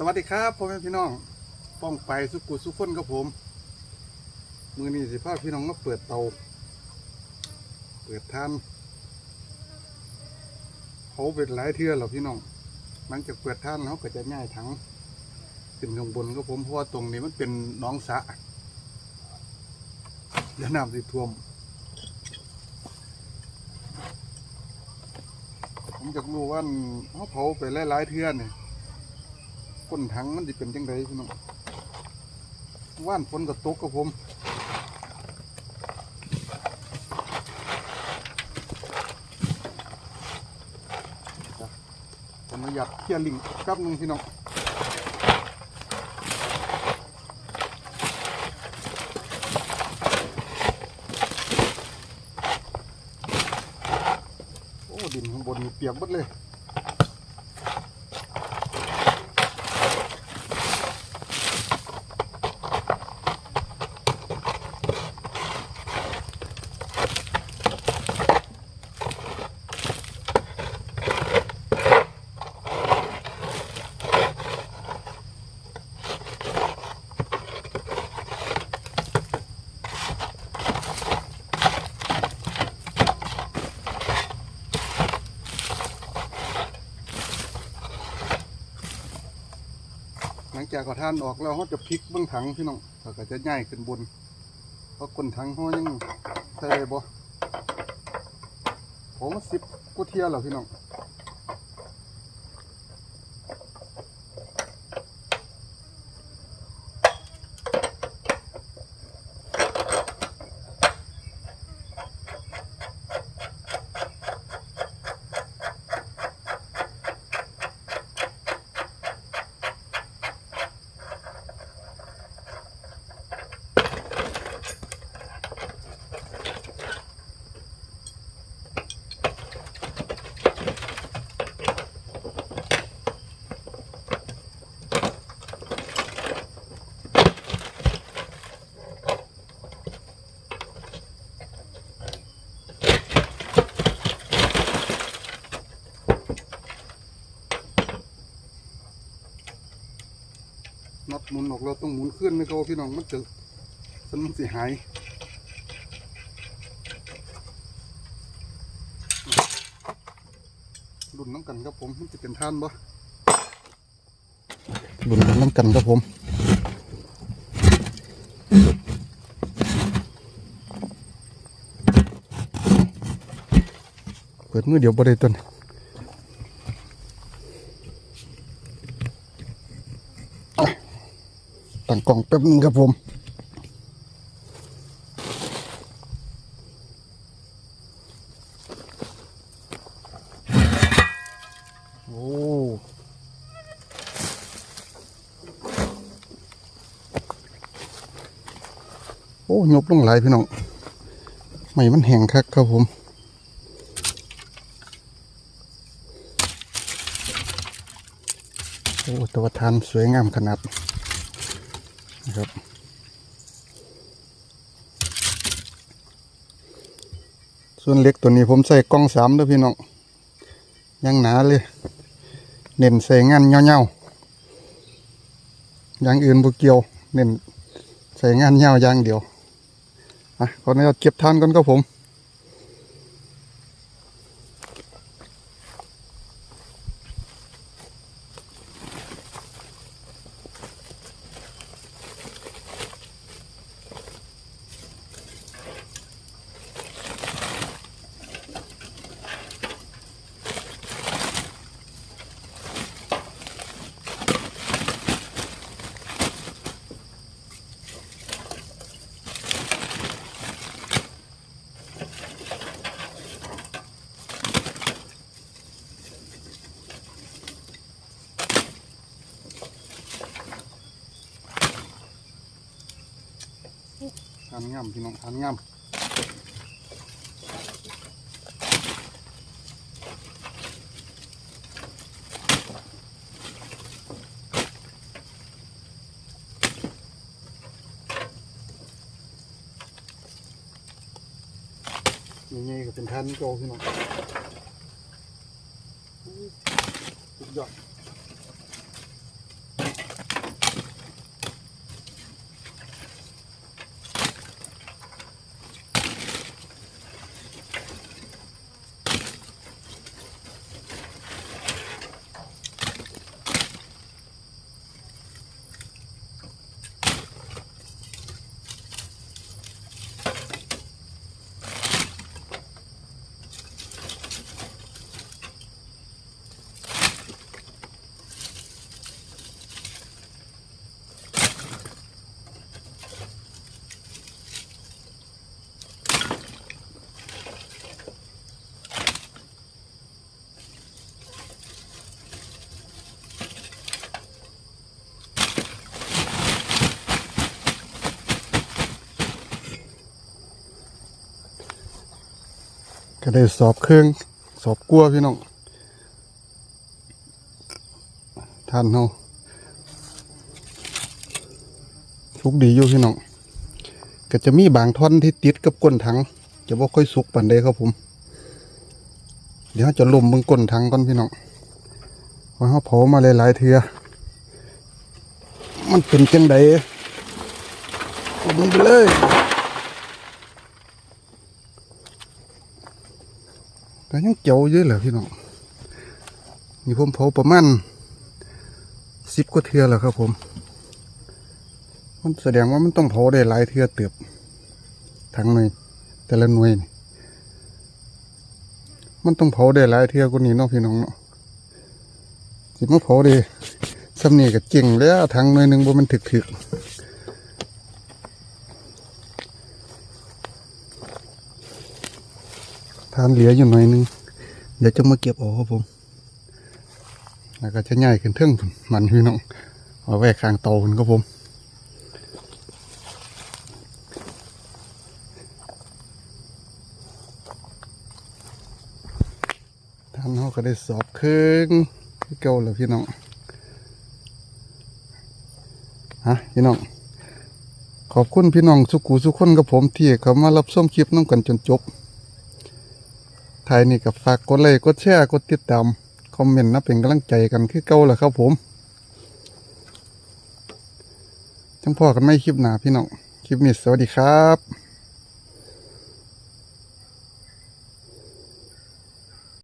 สวัสดีครับพ่อแม่พี่น้อง ป้องไปสุกุสุขคนกับผม มือนี้สิพาพี่น้องมาเปิดเตา เปิดทานเขาเป็นหลายเทื่อหรอพี่น้องหลังจากเปิดทานเขาก็จะง่ายถังขึ้นข้างบนก็ผมเพราะว่าตรงนี้มันเป็นน้องสะเดี๋ยวน้ำสิท่วม ผมอยากรู้ว่าเขาเผาไปหลายๆเทื่อเนี่ย ก้นถังมันจะเป็นจังไดพี่น้องว่านฝนกับตกกับผมผมอยากเคลียร์ลิงก์แป๊บหนึงพี่น้องโอ้ดินข้างบนมีเปียกหมดเลย จากขอท่านออกแล้วเขาจะพลิกเบื้องถังพี่น้องเขาก็จะง่ายขึ้นบน เพราะคนถังเขายังใส่บ่ผมสิบกุเทียเหรอพี่น้องน็ อตหมุนอกเราต้องหมุนขึ้นไม่ก็พี่น้องมันจะมันสิหายรุ่นน้ำกันครับผมมันจะเป็นท่านบ่รุ่นน้ำกันครับผมเปิดมือเดี๋ยวบ่ได้ต้น ตั้งกล่องแป๊บนึงครับผมโอ้โอ้ยบลงไหลพี่น้องไม่มันแห้งคักครับผมโอ้ตัวทานสวยงามขนาด นะครับ ส่วนเล็กตัวนี้ผมใส่กล้องสามด้วยพี่น้องยังหนาเลย เน้นใส่งานเงาๆอย่างอื่นบุเกียว เน้นใส่งานเงาอย่างเดียวอะขออนุญาตเก็บท่านก่อนครับผม ทานงามพี่น้องทานงามนี่ไงก็เป็นทานโจพี่น้องสุดยอด ก็ได้สอบเครื่องสอบกลัวพี่น้องทานเฮาสุกดีอยู่พี่น้องก็จะมีบางท่อนที่ติดกับก้นถัง จะบ่ค่อยสุกปานใดครับผม เดี๋ยวจะลมบงก้นถังก่อนพี่น้องว่าเขาเผามาหลายๆเทือมันเป็นจังไดเอามันไปเลย ยังเจียวเยอะเหรอพี่น้องนี่ผมเผาประมาณสิบกว่าเทือแล้วครับผม มันแสดงว่ามันต้องเผาได้หลายเทือเติบทั้งหน่วยแต่ละหน่วยนี่มันต้องเผาได้หลายเทือกว่านี้เนาะพี่น้องเนาะสิมาเผาได้สำเนียกับเก่งแล้วทั้งหน่วยหนึ่งว่ามันถึกถึก ทานเหลืออยู่หน่อยนึง เดี๋ยวจะมาเก็บออกครับผม แล้วก็จะง่ายขึ้นเทิงพุ่นมันพี่น้อง เอาไว้ข้างเตาพุ่นครับผมท่านเขาก็ได้สอบครื่งที่เก่าแล้วพี่น้อง ฮะพี่น้องขอบคุณพี่น้องสุกูสุกคนกับผมที่เขามารับชมคลิปน้องกันจนจบ ท้ายนี่ก็ฝากกดไลค์กดแชร์กดติดตาม คอมเมนต์นะเป็นกำลังใจกันคือเก่าแหละครับผมจังพ่อกันไม่คลิปหนาพี่น้อง คลิปนี้สวัสดีครับ